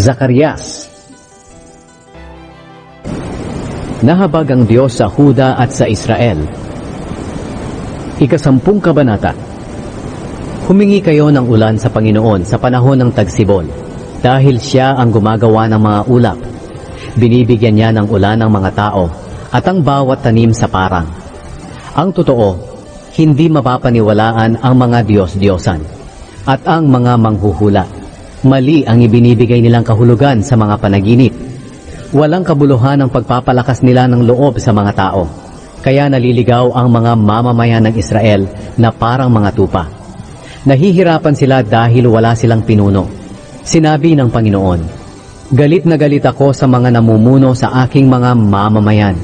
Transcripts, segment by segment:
Zacarias Nahabag ang Diyos sa Huda at sa Israel. Ikasampung kabanata Humingi kayo ng ulan sa Panginoon sa panahon ng tagsibol, dahil siya ang gumagawa ng mga ulap. Binibigyan niya ng ulan ang mga tao at ang bawat tanim sa parang. Ang totoo, hindi mapapaniwalaan ang mga Diyos-Diyosan at ang mga manghuhula. Mali ang ibinibigay nilang kahulugan sa mga panaginip. Walang kabuluhan ang pagpapalakas nila ng loob sa mga tao. Kaya naliligaw ang mga mamamayan ng Israel na parang mga tupa. Nahihirapan sila dahil wala silang pinuno. Sinabi ng Panginoon, Galit na galit ako sa mga namumuno sa aking mga mamamayan.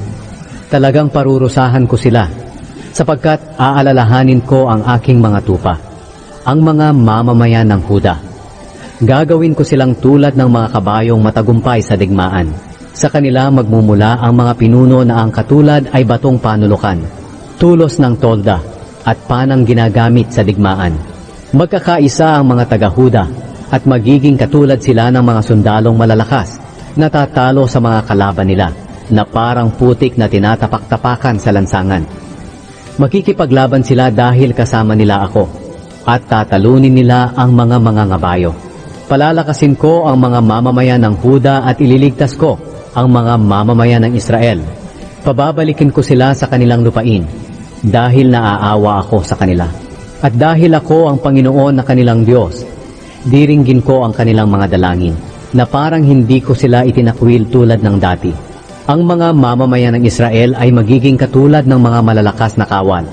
Talagang parurusahan ko sila, sapagkat aalalahanin ko ang aking mga tupa, ang mga mamamayan ng Huda. Gagawin ko silang tulad ng mga kabayong matagumpay sa digmaan. Sa kanila magmumula ang mga pinuno na ang katulad ay batong panulukan, tulos ng tolda, at panang ginagamit sa digmaan. Magkakaisa ang mga taga-Huda at magiging katulad sila ng mga sundalong malalakas na tatalo sa mga kalaban nila na parang putik na tinatapak-tapakan sa lansangan. Makikipaglaban sila dahil kasama nila ako at tatalunin nila ang mga mga ngabayo. Palalakasin ko ang mga mamamayan ng Huda at ililigtas ko ang mga mamamayan ng Israel. Pababalikin ko sila sa kanilang lupain dahil naaawa ako sa kanila. At dahil ako ang Panginoon na kanilang Diyos, diringgin ko ang kanilang mga dalangin na parang hindi ko sila itinakwil tulad ng dati. Ang mga mamamayan ng Israel ay magiging katulad ng mga malalakas na kawan.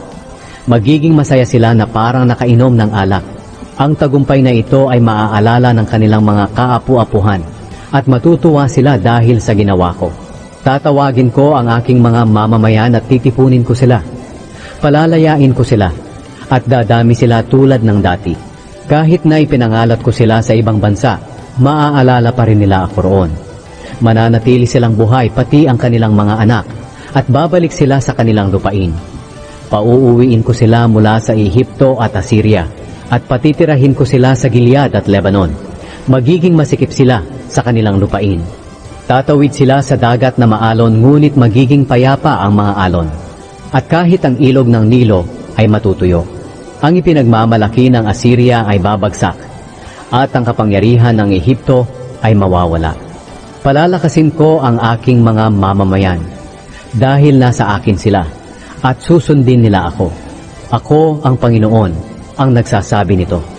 Magiging masaya sila na parang nakainom ng alak. Ang tagumpay na ito ay maaalala ng kanilang mga kaapu-apuhan at matutuwa sila dahil sa ginawa ko. Tatawagin ko ang aking mga mamamayan at titipunin ko sila. Palalayain ko sila at dadami sila tulad ng dati. Kahit na ipinangalat ko sila sa ibang bansa, maaalala pa rin nila ako roon. Mananatili silang buhay pati ang kanilang mga anak at babalik sila sa kanilang lupain. Pauuwiin ko sila mula sa Ehipto at Assyria at patitirahin ko sila sa Gilead at Lebanon. Magiging masikip sila sa kanilang lupain. Tatawid sila sa dagat na maalon ngunit magiging payapa ang mga alon. At kahit ang ilog ng Nilo ay matutuyo. Ang ipinagmamalaki ng Assyria ay babagsak at ang kapangyarihan ng Ehipto ay mawawala. Palalakasin ko ang aking mga mamamayan dahil nasa akin sila at susundin nila ako. Ako ang Panginoon ang nagsasabi nito.